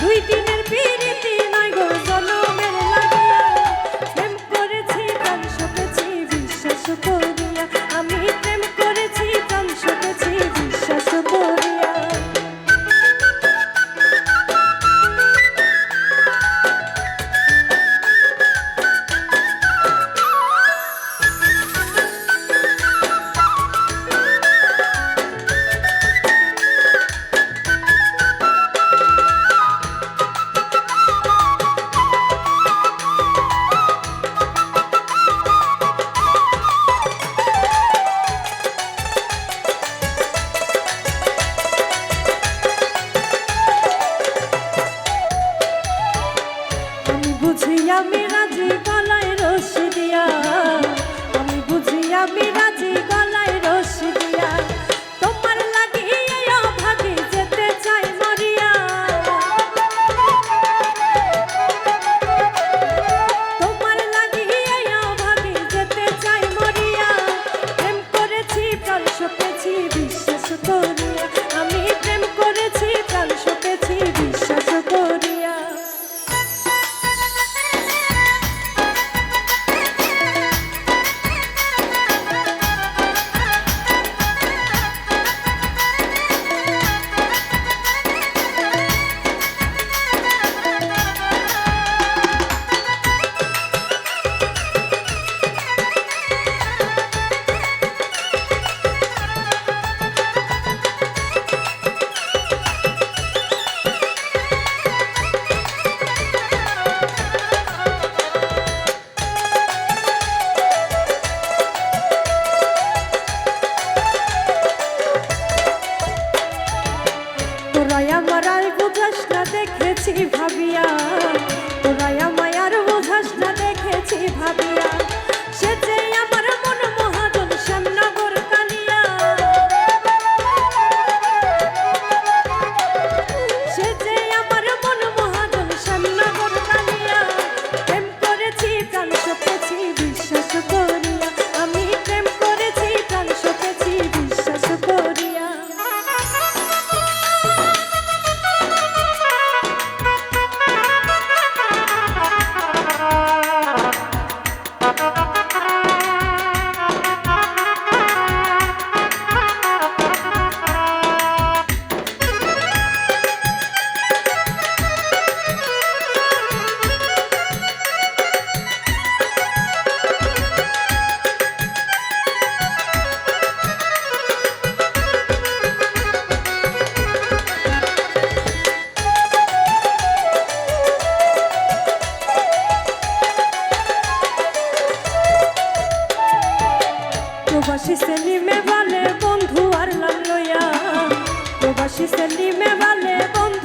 দুই তিন বুঝিয়া আমি রাজি গলায় রস দিয়া প্রবাসী সেলিমে বালে বন্ধু আর লাল লইয়া। প্রবাসী সেলিমে বালে বন্ধু